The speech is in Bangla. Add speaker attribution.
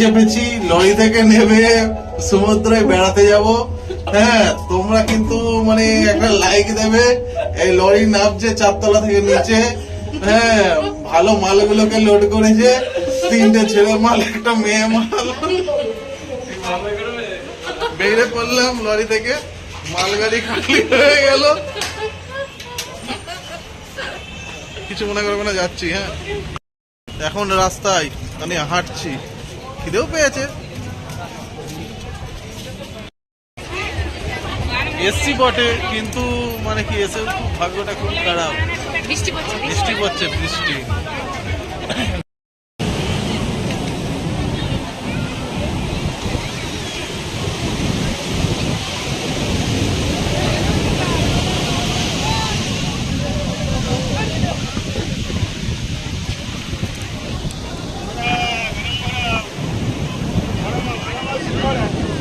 Speaker 1: চেপেছি লরি থেকে নেমে সমুদ্রে বেড়াতে যাব। হ্যাঁ তোমরা কিন্তু মানে একটা লাইক দেবে এই লরি নামছে চারতলা থেকে নিচে। হ্যাঁ ভালো মালগুলোকে লোড করেছে। তিনটে ছেলে মাল, একটা মেয়ে মাল। বেরিয়ে পড়লাম লরি থেকে, মালগাড়ি খালি হয়ে গেল। কিছু মনে করবে না, যাচ্ছি হ্যাঁ। এখন রাস্তায় মানে হাঁটছি। খিদেও পেয়েছে। এসছি বটে কিন্তু মানে কি এসে খুব ভাগ্যটা খুব খারাপ।
Speaker 2: বৃষ্টি পড়ছে
Speaker 1: বৃষ্টি পড়ছে বৃষ্টি।